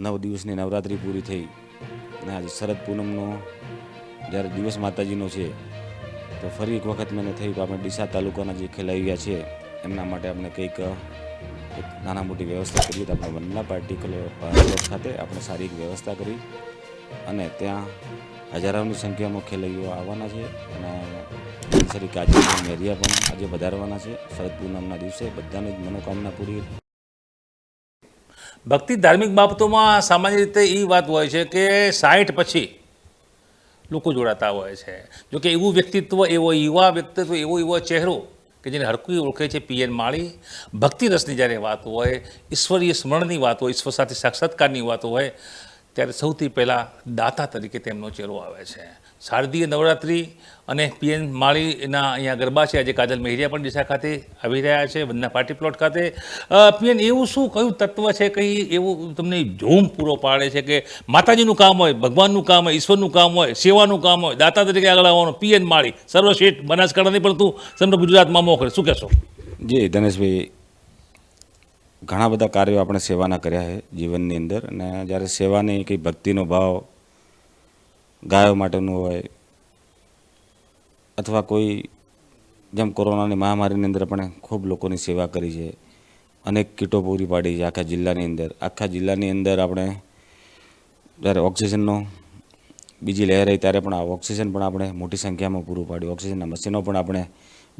નવ દિવસની નવરાત્રિ પૂરી થઈ અને આજે શરદ પૂનમનો જ્યારે દિવસ માતાજીનો છે, તો ફરી એક વખત મને થયું કે આપણે ડીસા તાલુકાના જે ખેલાઈયા છે, એમના માટે આપણે કંઈક એક નાના મોટી વ્યવસ્થા કરીએ તો આપણે વંદના પાર્ટી પ્લોટ ખાતે આપણે સારી એક વ્યવસ્થા કરી અને ત્યાં હજારોની સંખ્યામાં ખેલૈયાઓ આવવાના છે અને શ્રી કાજી મેરિયા પણ આજે વધારવાના છે. શરદ પૂનમના દિવસે બધાની જ મનોકામના પૂરી ભક્તિ ધાર્મિક બાબતોમાં સામાન્ય રીતે એ વાત હોય છે કે સાઠ પછી લોકો જોડાતા હોય છે. જો કે એવું વ્યક્તિત્વ, એવો યુવા વ્યક્તિત્વ, એવો એવો ચહેરો કે જેને હરકુઈ ઓળખે છે પીએન માળી, ભક્તિ રસની જ્યારે વાત હોય, ઈશ્વરીય સ્મરણની વાત હોય, ઈશ્વર સાથે સાક્ષાત્કારની વાત હોય ત્યારે સૌથી પહેલાં દાતા તરીકે તેમનો ચહેરો આવે છે. શારદીય નવરાત્રિ અને પીએન માળીના અહીંયા ગરબા છે. આજે કાજલ મહેરિયા પણ દિશા ખાતે આવી રહ્યા છે, વંદના પાર્ટી પ્લોટ ખાતે. પીએન, એવું શું, કયું તત્વ છે? કંઈ એવું તમને ઝૂમ પૂરો પાડે છે કે માતાજીનું કામ હોય, ભગવાનનું કામ હોય, ઈશ્વરનું કામ હોય, સેવાનું કામ હોય, દાતા તરીકે આગળ આવવાનું, પીએન માળી, સર્વશ્રેષ્ઠ બનાસકાંઠાની નહીં તું સમગ્ર ગુજરાતમાં મોખરે. શું કહેશો? જી, ધનેશભાઈ ઘણા બધા કાર્યો આપણે સેવાના કર્યા છે જીવનની અંદર અને જ્યારે સેવાની કંઈ ભક્તિનો ભાવ ગાયો માટેનું હોય અથવા કોઈ જેમ કોરોનાની મહામારીની અંદર આપણે ખૂબ લોકોની સેવા કરી છે, અનેક કીટો પૂરી પાડી છે આખા જિલ્લાની અંદર. આખા જિલ્લાની અંદર આપણે જ્યારે ઓક્સિજનનો બીજી લહેર આવી ત્યારે પણ આ ઓક્સિજન પણ આપણે મોટી સંખ્યામાં પૂરું પાડ્યું. ઓક્સિજનના મશીનો પણ આપણે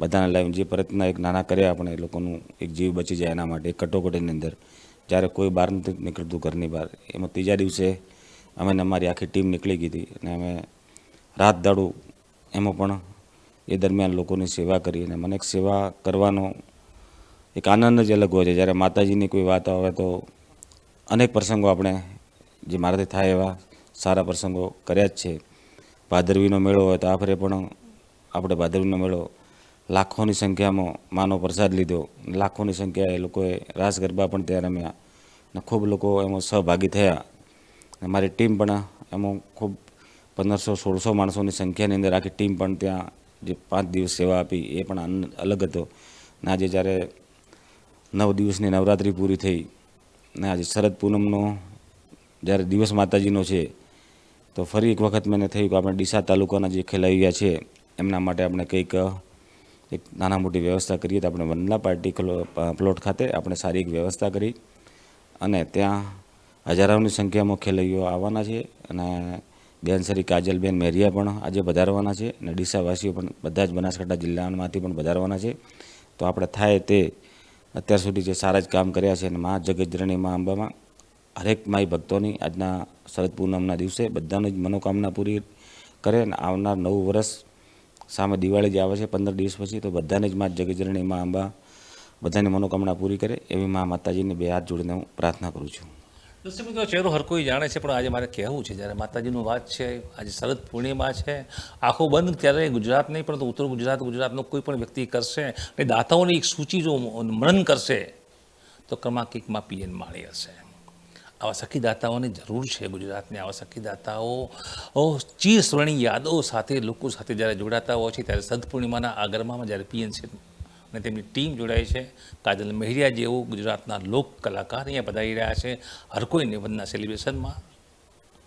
બધાને લાઈવ જે પ્રયત્ન એક નાના કર્યા આપણે, એ લોકોનું એક જીવ બચી જાય એના માટે કટોકટીની અંદર. જ્યારે કોઈ બહાર નથી નીકળતું ઘરની બહાર. એમાં ત્રીજા દિવસે અમે અમારી આખી ટીમ નીકળી ગઈ હતી અને અમે રાત દાડું એમાં પણ એ દરમિયાન લોકોની સેવા કરી અને મને એક સેવા કરવાનો એક આનંદ જ અલગ હોય છે. જ્યારે માતાજીની કોઈ વાત આવે તો અનેક પ્રસંગો આપણે જે મારાથી થાય એવા સારા પ્રસંગો કર્યા જ છે. ભાદરવીનો મેળો હોય તો આખરે પણ આપણે ભાદરવીનો મેળો લાખોની સંખ્યામાં માનો પ્રસાદ લીધો. લાખોની સંખ્યાએ લોકોએ રાસ ગરબા પણ ત્યાં રમ્યા અને ખૂબ લોકો એમાં સહભાગી થયા. મારી ટીમ પણ એમાં ખૂબ પંદરસો, સોળસો માણસોની સંખ્યાની અંદર આખી ટીમ પણ ત્યાં જે પાંચ દિવસ સેવા આપી એ પણ અલગ હતો. ને આજે જ્યારે નવ દિવસની નવરાત્રિ પૂરી થઈ ને આજે શરદ પૂનમનો જ્યારે દિવસ માતાજીનો છે, તો ફરી એક વખત મને થયું કે આપણે ડીસા તાલુકાના જે ખેલાઈયા છે, એમના માટે આપણે કંઈક એક નાના મોટી વ્યવસ્થા કરીએ તો આપણે વંદના પાર્ટી પ્લોટ ખાતે આપણે સારી એક વ્યવસ્થા કરી અને ત્યાં હજારોની સંખ્યામાં ખેલૈયાઓ આવવાના છે અને બેન શ્રી કાજલબેન મેરિયા પણ આજે વધારવાના છે અને ડીસાવાસીઓ પણ બધા જ બનાસકાંઠા જિલ્લામાંથી પણ વધારવાના છે. તો આપણે થાય તે અત્યાર સુધી જે સારા જ કામ કર્યા છે અને મા જગજરણી મા અંબામાં હરેક માઈ ભક્તોની આજના શરદ પૂનમના દિવસે બધાની જ મનોકામના પૂરી કરે અને આવનાર નવું વર્ષ સામે દિવાળી જે આવે છે પંદર દિવસ પછી, તો બધાને જ માં જગજરણી માં અંબા બધાની મનોકામના પૂરી કરે એવી મા માતાજીને બે હાથ જોડીને હું પ્રાર્થના કરું છું. દોસ્તો, મિત્રો, ચહેરો હર કોઈ જાણે છે, પણ આજે મારે કહેવું છે, જ્યારે માતાજીનું વાત છે, આજે શરદ પૂર્ણિમા છે, આખો બંધ ત્યારે ગુજરાત નહીં, પરંતુ ઉત્તર ગુજરાત, ગુજરાતનો કોઈ પણ વ્યક્તિ કરશે અને દાતાઓની એક સૂચિ જો મનન કરશે, તો ક્રમાંક એકમાં પીએન માળી હશે આવા સખીદાતાઓની જરૂર છે ગુજરાતને આવા સખીદાતાઓ દાતાઓ ઓ યાદો સાથે લોકો સાથે જ્યારે જોડાતા હોય છે ત્યારે સદપૂર્ણિમાના પૂર્ણિમાના આ ગરબામાં જ્યારે પીએનસી અને તેમની ટીમ જોડાઈ છે, કાજલ મહેરિયા જેવું ગુજરાતના લોક કલાકાર અહીંયા પધારી રહ્યા છે, હર કોઈ નિબંધના સેલિબ્રેશનમાં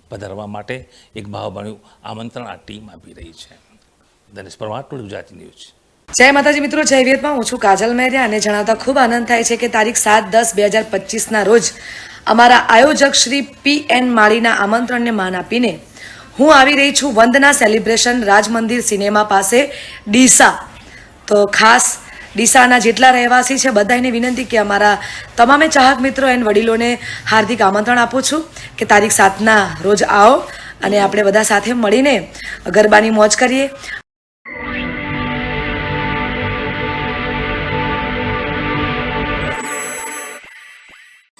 પધારવા માટે એક ભાવભાણ્યું આમંત્રણ આ ટીમ આપી રહી છે. ધનેશ પરમાર, ટોળ ગુજરાતી ન્યૂઝ. જય માતાજી મિત્રો, જય વિયતમાં હું છું કાજલ મહેરિયા અને જણાવતા ખૂબ આનંદ થાય છે કે તારીખ સાત દસ બે હજાર પચીસના રોજ અમારા આયોજક શ્રી પી એન માળીના આમંત્રણને માન આપીને હું આવી રહી છું વંદના સેલિબ્રેશન રાજમંદિર સિનેમા પાસે ડીસા. તો ખાસ ડીસાના જેટલા રહેવાસી છે બધાને વિનંતી કે અમારા તમામે ચાહક મિત્રો એન વડીલોને હાર્દિક આમંત્રણ આપું છું કે તારીખ સાતના રોજ આવો અને આપણે બધા સાથે મળીને ગરબાની મોજ કરીએ.